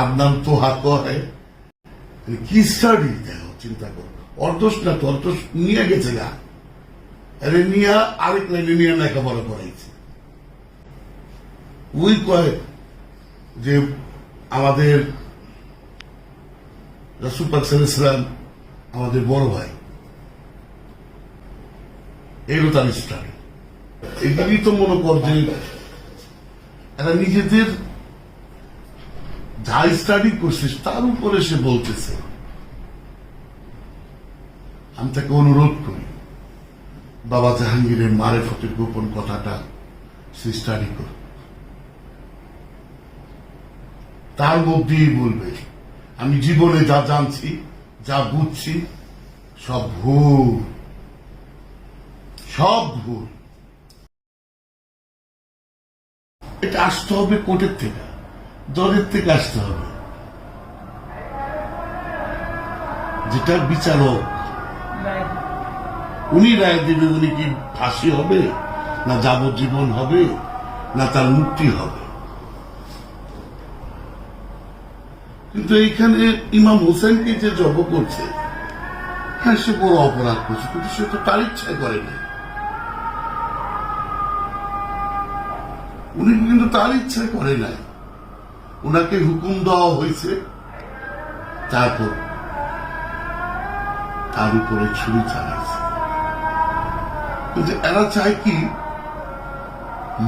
আদনান তো হাত হয়। কি স্টাডি দেখো, চিন্তা করো। অর্ধস না তো অর্ধস নিয়ে গেছে গা আরে নিয়ে, আরেক লাইনে নিয়ে লেখাপড়া করাইছে। ওই কয় যে আমাদের রসুল পাক সাল্লাম আমাদের বড় ভাই। এগুলো তার স্টাডি এটাই তো মনে কর যে এরা নিজেদের যা স্টাডি করছিস, তার উপরে সে বলতেছে। আমি তাকে অনুরোধ করি, বাবা জাহাঙ্গীরের মারে ফটের গোপন কথাটা সে স্টাডি কর তার মধ্যেই বলবে, আমি জীবনে যা জানছি, যা বুঝছি, সব ভুল। সব ভুল। এটা আসতে হবে কোর্টের থেকে। দলের থেকে আসতে হবে। যেটা বিচারক, উনি রায় দেবে উনি কি ফাঁসি হবে, না যাবজ্জীবন হবে, না তার মুক্তি হবে। কিন্তু এইখানে ইমাম হোসেনকে যে জব করছে হ্যাঁ সে বড় অপরাধ করছে, কিন্তু সে তো তার ইচ্ছায় করে না উনি কিন্তু তার ইচ্ছায় করে নাই। ওনাকে হুকুম দেওয়া হয়েছে, তারপর তার উপরে ছুরি চালাইছে। এরা চায় কি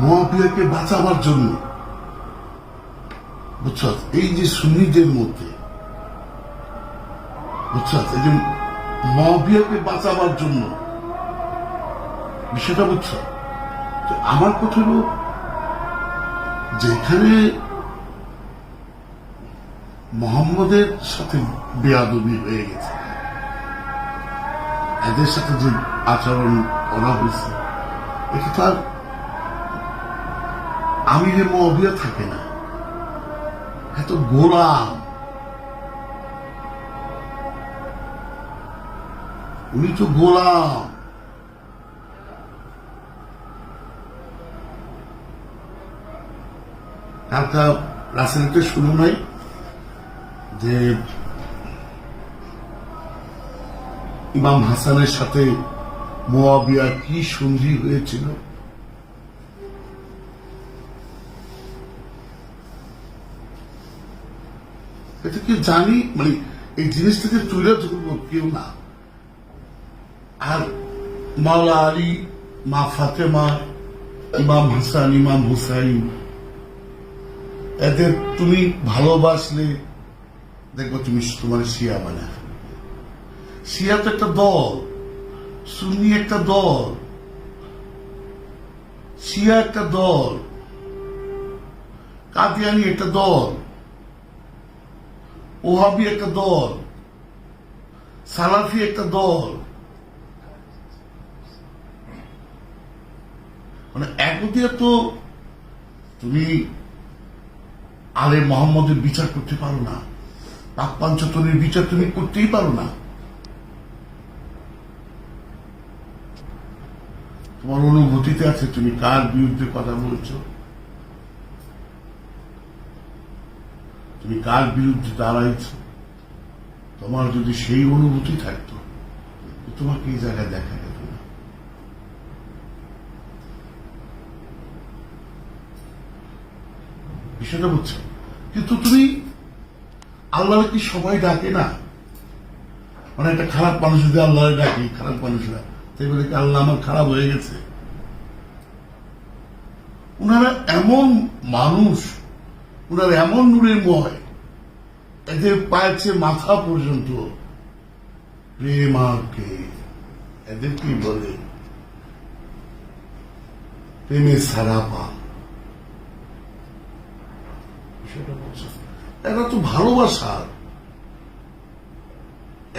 মহাবিয়াকে বাঁচাবার জন্য। বুঝছ, এই যে সুন্নিদের মধ্যে, বুঝছ, এই যে মহাবিয়াকে বাঁচাবার জন্য, বিষয়টা বুঝছ? আমার কথা হলো যেখানে মোহাম্মদের সাথে বেয়াদবি হয়ে গেছে। এদের সাথে যে আচরণ করা হয়েছে, এটা তার আমিরে মহবিয়া থাকে না। এত গোলাম উনি তো গোলাম কালকা রাসেলকে শুনো নাই? যে ইমাম হাসানের সাথে মোয়াবিয়া কি সন্ধি হয়েছিল? এটা কি জানি? মানে এই জিনিসটাকে তুলে ধরবো কেউ না। আর মাওলা আলী, মা ফাতেমা, ইমাম হাসান, ইমাম হুসাইন, এদের তুমি ভালোবাসলে দেখব তুমি তোমার শিয়া বানা শিয়া তো একটা দল, সুন্নি একটা দল, শিয়া একটা দল, কাদিয়ানি একটা দল, ওহাবি একটা দল, সালাফি একটা দল। মানে একদিকে তো তুমি আলে মোহাম্মদের বিচার করতে পারো না পাঞ্চতনের বিচার তুমি করতেই পারো না। তোমার অনুভূতিতে আছে, তুমি কার বিরুদ্ধে কথা বলছো? তুমি কার বিরুদ্ধে দাঁড়াইছ? তোমার যদি সেই অনুভূতি থাকতো তোমাকে এই জায়গায় দেখা যেত না। বিষয়টা বুঝছ? কিন্তু তুমি আল্লাহ কি সবাই ডাকে না? মানে একটা খারাপ মানুষ যদি আল্লাহ ডাকি, খারাপ মানুষরা তাই বলে আল্লাহ আমার খারাপ হয়ে গেছে? ওনারা এমন মানুষ ওনারা এমন নূরের ময়, এদের চেয়ে মাথা পর্যন্ত প্রেমাকে এদের কি বলে? প্রেমে সারা পা। বুঝছ? এরা তো ভালোবাসা।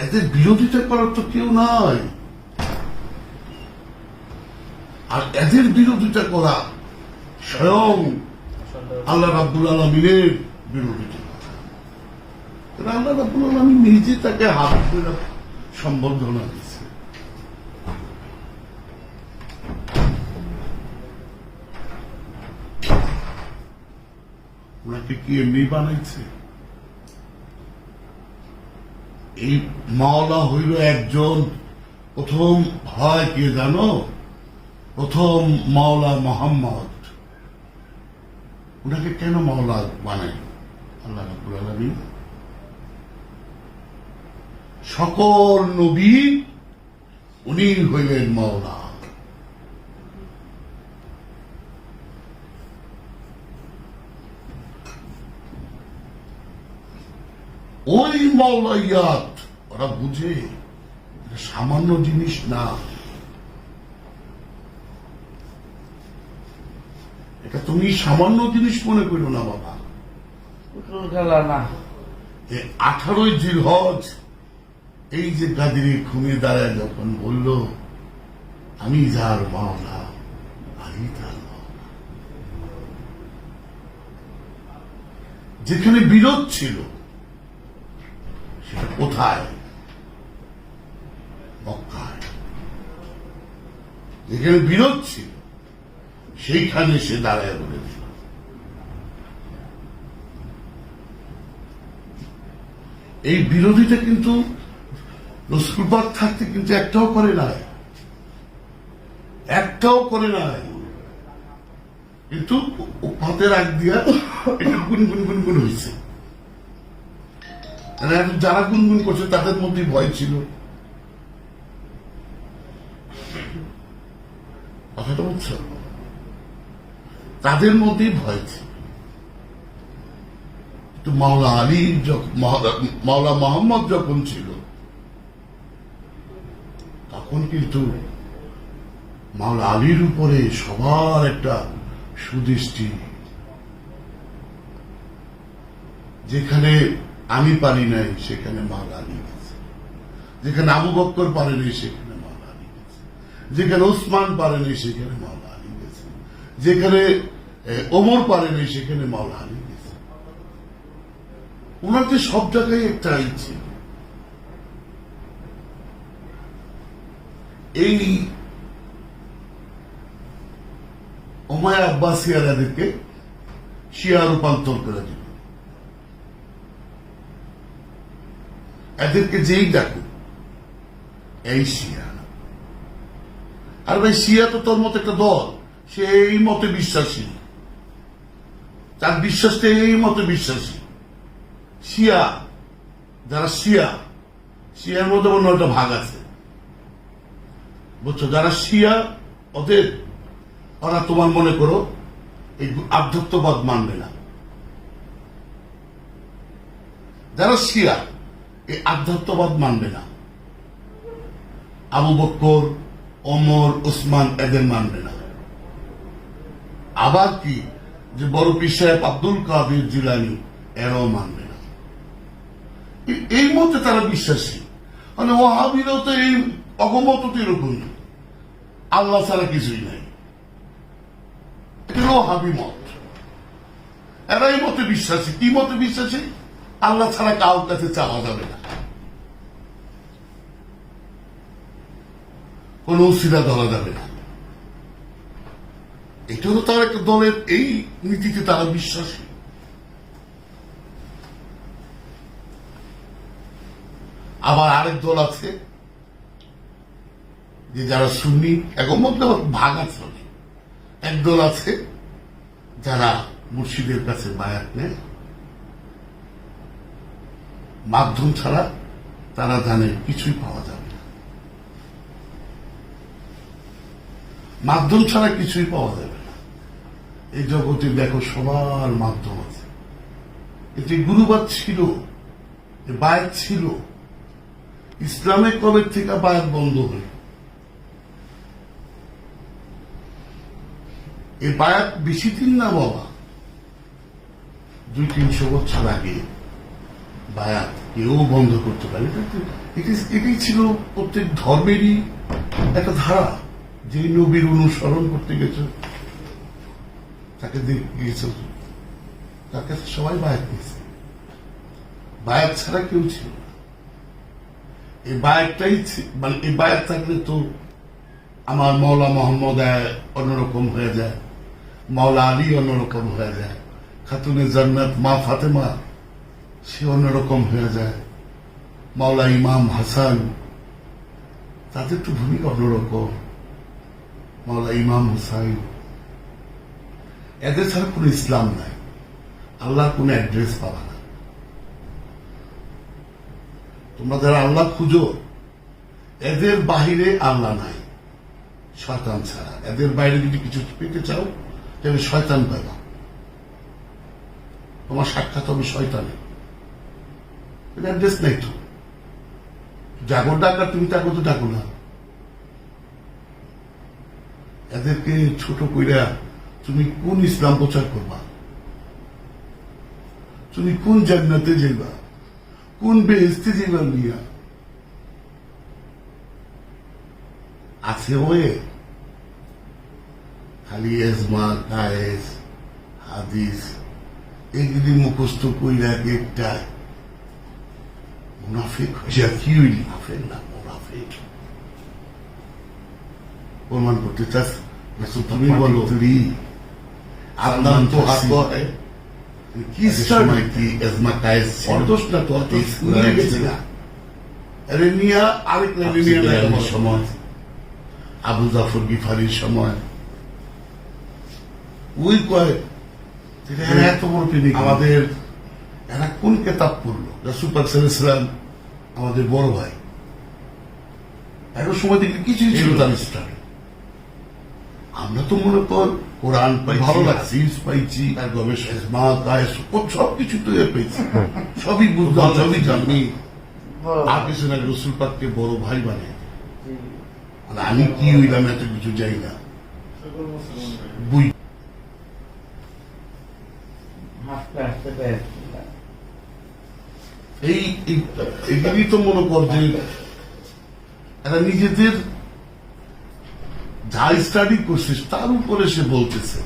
এদের বিরোধিতা করার তো কেউ নাই। আর এদের বিরোধিতা করা স্বয়ং আল্লাহ রাব্বুল আলমিনের বিরোধিতা করা। আল্লাহ রাব্বুল আলমিন নিজে তাকে হাত ধরে সম্বর্ধনা দিচ্ছে ওনাকে কি এমনি বানাইছে? এই মাওলা হইল একজন প্রথম হয় কে জানো? প্রথম মাওলা মোহাম্মদ। ওনাকে কেন মাওলা বানায় আল্লাহ রাবুল আলমী সকল নবী উনি হইলেন মাওলা। ওই মাওলাইয়াত ওরা বুঝে সামান্য জিনিস না। এটা তুমি সামান্য জিনিস মনে করো না বাবা। না। আঠারোই জিলহজ এই যে গাদিরে ঘুমিয়ে দাঁড়ায় যখন বলল আমি যার মাওলা আমি তার যেখানে বিরোধ ছিল কোথায় মক্কায় যেখানে বিরোধ ছিল, সেইখানে সে দাঁড়ায় বলে দিল। এই বিরোধীটা কিন্তু রসুলবাদ থাকতে কিন্তু একটাও করে নাই। একটাও করে নাই। কিন্তু হাতের আগ দিয়া একটু গুনগুন গুনগুন হয়েছে যারা গুনগুন করছে, তাদের মধ্যে ভয় ছিল। কথাটা বুঝছ? তাদের মধ্যেই ভয় ছিল। মাওলা আলী মাওলা মোহাম্মদ যখন ছিল, তখন কিন্তু মাওলা আলীর উপরে সবার একটা সুদৃষ্টি। যেখানে আমি পারি নাই, সেখানে মাওলা আলী গেছে। যেখানে আবু বক্কর পারে নাই, সেখানে মাওলা আলী গেছে। যেখানে ওসমান পারে নাই, সেখানে মাওলা আলী গেছে। যেখানে ওমর পারে নাই, সেখানে মাওলা আলী গেছে। ওনার যে সব জায়গায় একটা ছিল। এই ওমায় আব্বাসিয়ারাদেরকে শিয়া রূপান্তর করে দিল এদেরকে যেই ডাকুক, এই শিয়া আর ভাই, শিয়া তো তোর মতো একটা দল, সে এই মতে বিশ্বাসী। তার বিশ্বাসটা এই মতে বিশ্বাসী। শিয়া, যারা শিয়া, শিয়ার মধ্যে অন্য একটা ভাগ আছে। বুঝছ, যারা শিয়া, ওদের, ওরা তোমার মনে করো, এই আধ্যাত্মবাদ মানবে না। যারা শিয়া এই আধ্যাত্মবাদ মানবে না। আবু বক্কর, ওমর ওসমান এদের মানবে না। আবার কি? যে বড় পীর সাহেব আব্দুল কাদের জিলানি, এরাও মানবে না। এই মতে তারা বিশ্বাসী। মানে ওহাবিরও তো এই অগমত তো এরকমই আল্লাহ ছাড়া কিছুই নাই। হলো মত। এরা এই মতে বিশ্বাসী। কি মতে বিশ্বাসী? আল্লাহ ছাড়া কাউর কাছে চাওয়া যাবে না। কোন উসিলা ধরা যাবে না। এটা হলো তার একটা দলের, এই নীতিতে তারা বিশ্বাসী। আবার আরেক দল আছে, যে যারা সুন্নি এখন মধ্যে ভাগ আছে অনেক। এক দল আছে, যারা মুর্শিদের কাছে বায়াত নেয়। মাধ্যম ছাড়া তারা জানে কিছুই পাওয়া যাবে না মাধ্যম ছাড়া কিছুই পাওয়া যাবে না। এই জগতে দেখো সবার মাধ্যম আছে। এই গুরুবাদ ছিল, এ বায়াত ছিল। ইসলামের কবে থেকে বায়াত বন্ধ হল? এই বায়াত বেশি দিন না বাবা? দুই তিনশো বছর আগে বায়াত কেউ বন্ধ করতে পারে এটি- ছিল প্রত্যেক ধর্মেরই একটা ধারা। যে নবীর অনুসরণ করতে গেছে, তাকে গেছে তার সবাই বায়াত নিয়েছে। বায়াত ছাড়া কেউ ছিল এই বায়াতটাই মানে এই বায়াত থাকলে তো আমার মৌলা মোহাম্মদ অন্যরকম হয়ে যায়। মাওলা আলী অন্যরকম হয়ে যায়। খাতুনে জান্নাত মা ফাতেমা, সে অন্যরকম হয়ে যায়। মাওলা ইমাম হাসান, তাদের একটু ভূমিকা অন্যরকম। মাওলা ইমাম হুসাইন, এদের ছাড়া কোনো ইসলাম নাই। আল্লাহর কোনো অ্যাড্রেস পাবা না। তোমরা যারা আল্লাহ খুঁজো, এদের বাহিরে আল্লাহ নাই। শয়তান ছাড়া। এদের বাইরে যদি কিছু পেতে চাও, তাহলে শয়তান পাবা। তোমার সাক্ষাৎ হবে শয়তানে। অ্যাড্রেস নাই তো। জাগর ডাকা, তুমি তাকে তো ডাকো না। এদেরকে ছোট কইরা তুমি কোন ইসলাম প্রচার করবা? তুমি কোন জান্নাতে যাইবা? কোন বেহেস্তে যাইবা নিয়া আছে ওয়ে। খালি এজমা, কায়েস, হাদিস, এগুলি মুখস্থ কইরা একটা মুনাফিক হয়ে কি হইলি? না মুনাফিক। প্রমাণ করতে চাস তুমি বলো তুই আপনার তো হাত হয় কি সময় কি এজমা কায়েস অর্দোষ না তো অত স্কুলে গেছে না আরে আরেক লাইনে সময় আবু জাফর গিফারির সময় ওই কয় এরা এত বড় প্রেমিক আমাদের এরা কোন কেতাব পড়ল রাসুল পাক আমাদের বড় ভাই এখন সময় দেখলে কিছুই ছিল তার স্টারে আমরা তো মনে কর কোরআন পাইছি ভালো হাদিস পাইছি তার গবেষণা সব কিছু তো পেয়েছি। সবই বুঝলাম সবই জানি। আর কিছু না রসুল পাককে বড় ভাই বানিয়ে মানে আমি কি হইলাম এত কিছু যাই না। বুঝ এই- এগুলি তো মনে কর যে এরা নিজেদের যা স্টাডি করছিস, তার উপরে সে বলতেছে।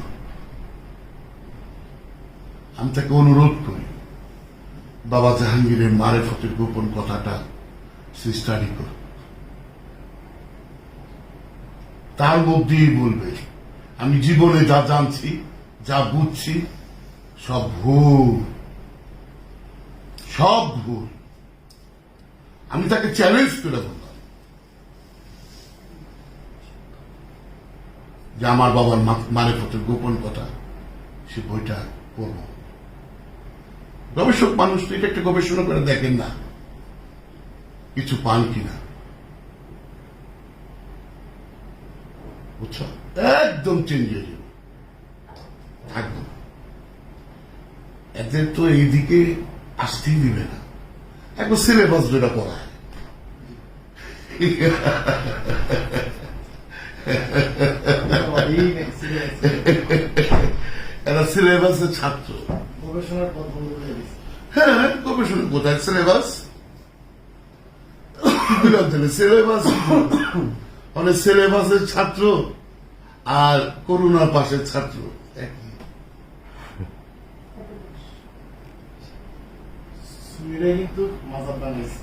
আমি তাকে অনুরোধ করি, বাবা জাহাঙ্গীরের মারে মারেফতের গোপন কথাটা সে স্টাডি কর তার মধ্যেই বলবে, আমি জীবনে যা জানছি, যা বুঝছি, সব ভুল। সব ভুল। আমি তাকে চ্যালেঞ্জ করে বললাম যে আমার বাবার মানে পথের গোপন কথা, সে বইটা পড়ব। গবেষক মানুষ তো এটা একটা গবেষণা করে দেখেন না। কিছু পান কিনা? একদম চেঞ্জ হয়ে যাবে। না। এদের তো এইদিকে আসতেই দিবে না। একবার সিলেবাস যেটা পড়ায়। এরা সিলেবাসের ছাত্র। গবেষণার পথ বন্ধ করে হ্যাঁ গবেষণা কোথায় সিলেবাস? সিলেবাস। মানে সিলেবাসের ছাত্র আর করুণার পাশের ছাত্র কিন্তু মাজার বানাইছে